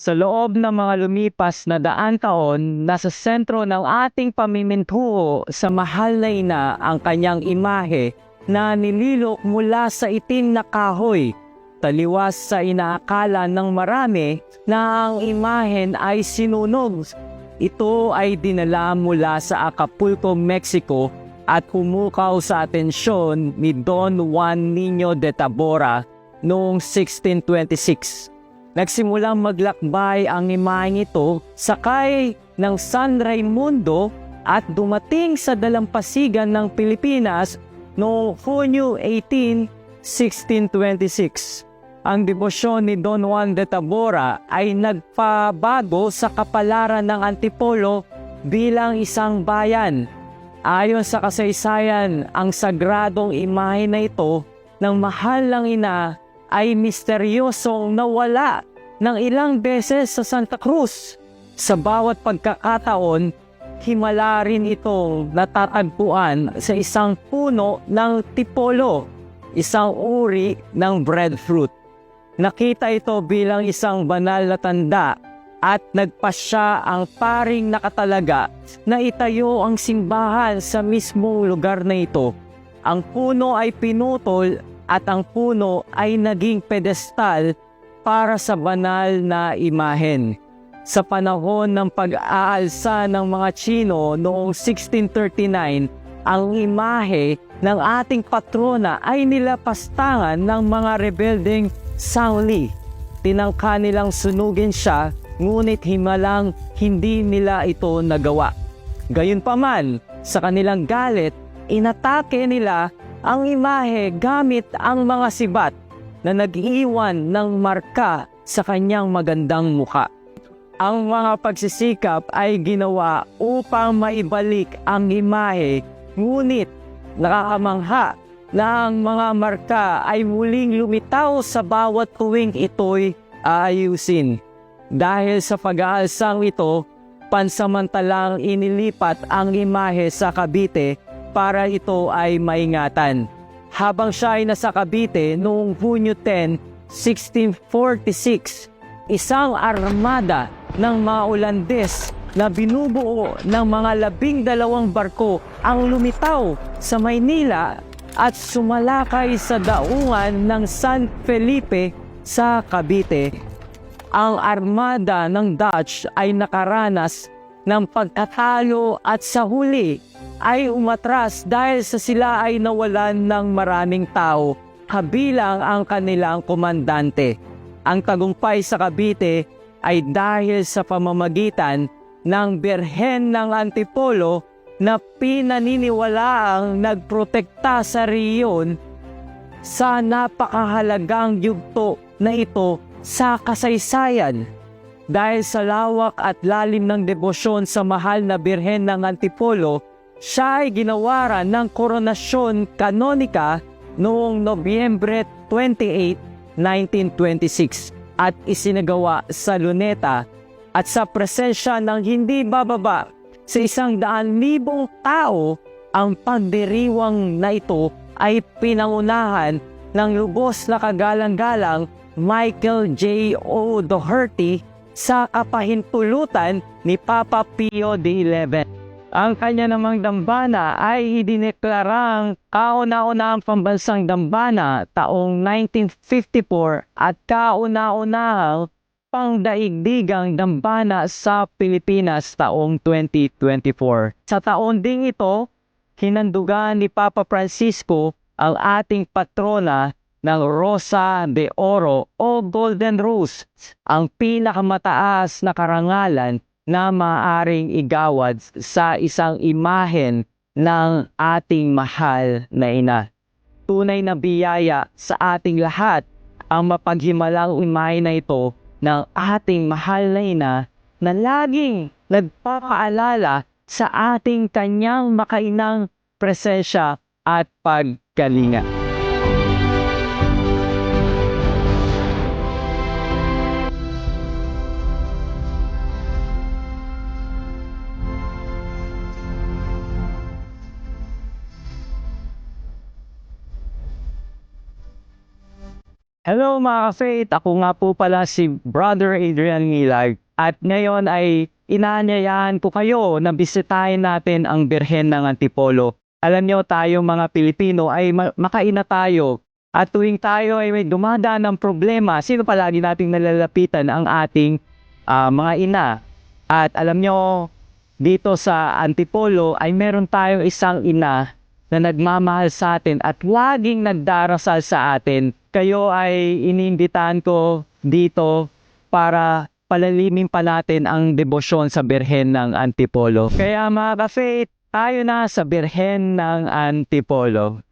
Sa loob ng mga lumipas na daan taon, nasa sentro ng ating pamimintuho sa mahal na ina ang kanyang imahe na nililok mula sa itim na kahoy. Taliwas sa inaakala ng marami na ang imahen ay sinunog. Ito ay dinala mula sa Acapulco, Mexico at humukaw sa atensyon ni Don Juan Niño de Tabora noong 1626. Nagsimulang maglakbay ang imaheng ito sakay ng San Raimundo at dumating sa dalampasigan ng Pilipinas noong Hunyo 18, 1626. Ang debosyon ni Don Juan de Tabora ay nagpabago sa kapalaran ng Antipolo bilang isang bayan. Ayon sa kasaysayan, ang sagradong imahe na ito ng mahal ng ina ay misteryosong nawala ng ilang beses sa Santa Cruz. Sa bawat pagkakataon, himala rin itong natatagpuan sa isang puno ng tipolo, isang uri ng breadfruit. Nakita ito bilang isang banal na tanda at nagpasya ang paring nakatalaga na itayo ang simbahan sa mismong lugar na ito. Ang puno ay pinutol at ang puno ay naging pedestal para sa banal na imahen. Sa panahon ng pag-aalsa ng mga Chino noong 1639, ang imahe ng ating patrona ay nilapastangan ng mga rebelding Sauli. Tinangka nilang sunugin siya, ngunit himalang hindi nila ito nagawa. Gayunpaman, sa kanilang galit, inatake nila ang imahe gamit ang mga sibat na nag-iwan ng marka sa kanyang magandang muka. Ang mga pagsisikap ay ginawa upang maibalik ang imahe, ngunit nakakamangha na ang mga marka ay muling lumitaw sa bawat tuwing ito'y aayusin. Dahil sa pag-aalsang ito, pansamantalang inilipat ang imahe sa Cavite para ito ay maingatan. Habang siya ay nasa Cavite noong Hunyo 10, 1646, isang armada ng mga Ulandes na binubuo ng mga labing dalawang barko ang lumitaw sa Maynila at sumalakay sa daungan ng San Felipe sa Cavite. Ang armada ng Dutch ay nakaranas ng pagkatalo at sa huli ay umatras dahil sa sila ay nawalan ng maraming tao, kabilang ang kanilang komandante. Ang tagumpay sa Cavite ay dahil sa pamamagitan ng Birhen ng Antipolo na pinaniniwalaang nagprotekta sa riyon sa napakahalagang yugto na ito sa kasaysayan. Dahil sa lawak at lalim ng debosyon sa mahal na Birhen ng Antipolo, siya ay ginawaran ng koronasyon kanonika noong Nobyembre 28, 1926 at isinagawa sa Luneta at sa presensya ng hindi bababa sa isang daan libong tao, ang pagdiriwang na ito ay pinangunahan ng lubos na kagalang-galang Michael J. O. Doherty sa kapahintulutan ni Papa Pio XI. Ang kanya namang dambana ay idineklarang kauna-unahang pambansang dambana taong 1954 at kauna-unahang pangdaigdigang dambana sa Pilipinas taong 2024. Sa taon ding ito, hinandugan ni Papa Francisco ang ating patrona ng Rosa de Oro o Golden Rose, ang pinakamataas na karangalan na maaring igawad sa isang imahen ng ating mahal na ina. Tunay na biyaya sa ating lahat ang mapaghimalang imahe na ito ng ating mahal na ina na laging nagpapaalala sa ating kanyang makainang presensya at pagkalinga. Hello mga ka-faith, ako nga po pala si Brother Adrian Ngilag at ngayon ay inaanyayahan ko kayo na bisitahin natin ang Birhen ng Antipolo. Alam nyo tayo mga Pilipino ay ma- makaina tayo at tuwing tayo ay may dumadaan ng problema, sino palagi nating nalalapitan ang ating ah, mga ina. At alam nyo, dito sa Antipolo ay meron tayong isang ina na nagmamahal sa atin at laging nagdarasal sa atin. Kayo ay iniimbitahan ko dito para palalimin pa natin ang debosyon sa Birhen ng Antipolo. Kaya mga ka-faith, tayo na sa Birhen ng Antipolo.